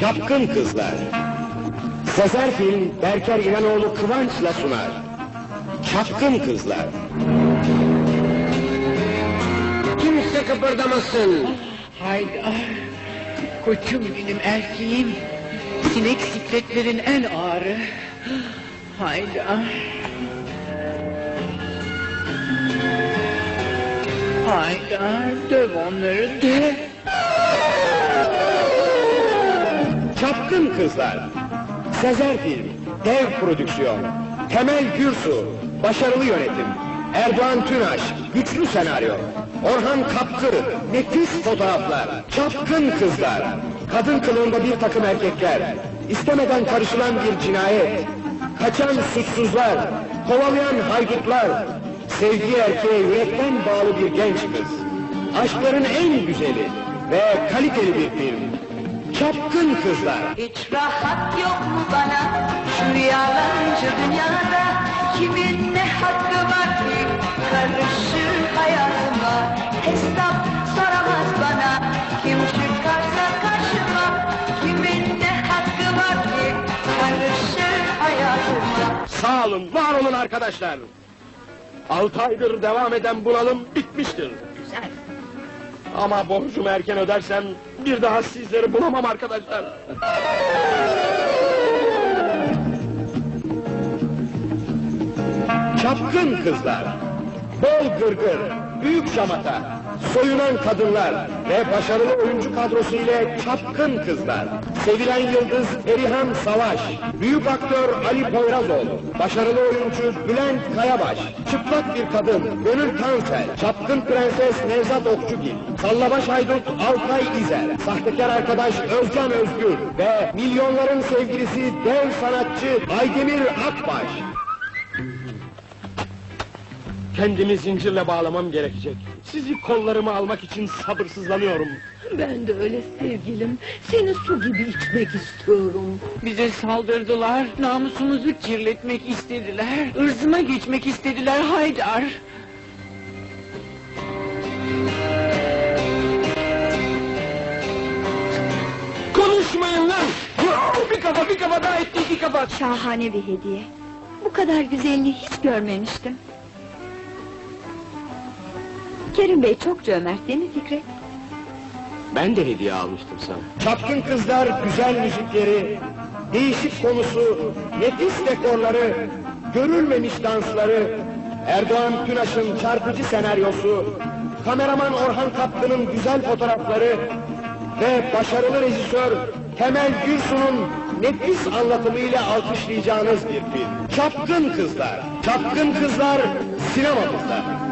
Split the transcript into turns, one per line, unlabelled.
Çapkın Kızlar. Sezer Film, Berker İnanoğlu Kıvanç'la sunar. Çapkın Kızlar.
Kimse kıpırdamasın.
Haydi ah, koçum benim erkeğim. Sinek sikletlerin en ağırı. Haydi. Haydi ah, döv onları döv.
Çapkın Kızlar. Sezer Film, dev prodüksiyon. Temel Gürsu, başarılı yönetim. Erdoğan Tünaş, güçlü senaryo. Orhan Kapkı, nefis fotoğraflar. Çapkın Kızlar. Kadın kılığında bir takım erkekler. İstemeden karışılan bir cinayet. Kaçan suçsuzlar, kovalayan haydutlar. Sevgi erkeğe yürekten bağlı bir genç kız. Aşkların en güzeli ve kaliteli bir film. Çapkın Kızlar.
Hiç rahat yok mu bana şu yalancı dünyada Kimin ne hakkı var ki karışır hayatıma Hesap soramaz bana kim çıkarsa karşıma Kimin ne hakkı var ki karışır hayatıma
Sağ olun, var olun arkadaşlar. Altı aydır devam eden bunalım bitmiştir.
Güzel.
Ama borcumu erken ödersem bir daha sizleri bulamam arkadaşlar. Çapkın kızlar, bol gırgır, büyük şamata, soyunan kadınlar ve başarılı oyuncu kadrosu ile çapkın kızlar. Sevilen yıldız Perihan Savaş, büyük aktör Ali Poyrazoğlu, başarılı oyuncu Bülent Kayabaş, çıplak bir kadın Gönül Tansel, çapkın prenses Nevzat Okçugil, sallabaş haydut Alpay İzer, sahtekar arkadaş Özcan Özgür ve milyonların sevgilisi dev sanatçı Aydemir Akbaş. Kendimi zincirle bağlamam gerekecek. Sizi kollarıma almak için sabırsızlanıyorum.
Ben de öyle sevgilim. Seni su gibi içmek istiyorum.
Bize saldırdılar, namusumuzu kirletmek istediler, ırzıma geçmek istediler Haydar.
Konuşmayın lan! Bir kafa bir kafa daha etti iki kafa!
Şahane bir hediye. Bu kadar güzelliği hiç görmemiştim. Kerim Bey çok cömert değil mi Fikret?
Ben de hediye almıştım sana. Çapkın kızlar güzel müzikleri, değişik konusu, nefis dekorları, görülmemiş dansları, Erdoğan Tünaş'ın çarpıcı senaryosu, kameraman Orhan Kaplı'nın güzel fotoğrafları ve başarılı rejisör Temel Gürsu'nun nefis anlatımıyla alkışlayacağınız bir film. Çapkın Kızlar, Çapkın Kızlar sinemamızda.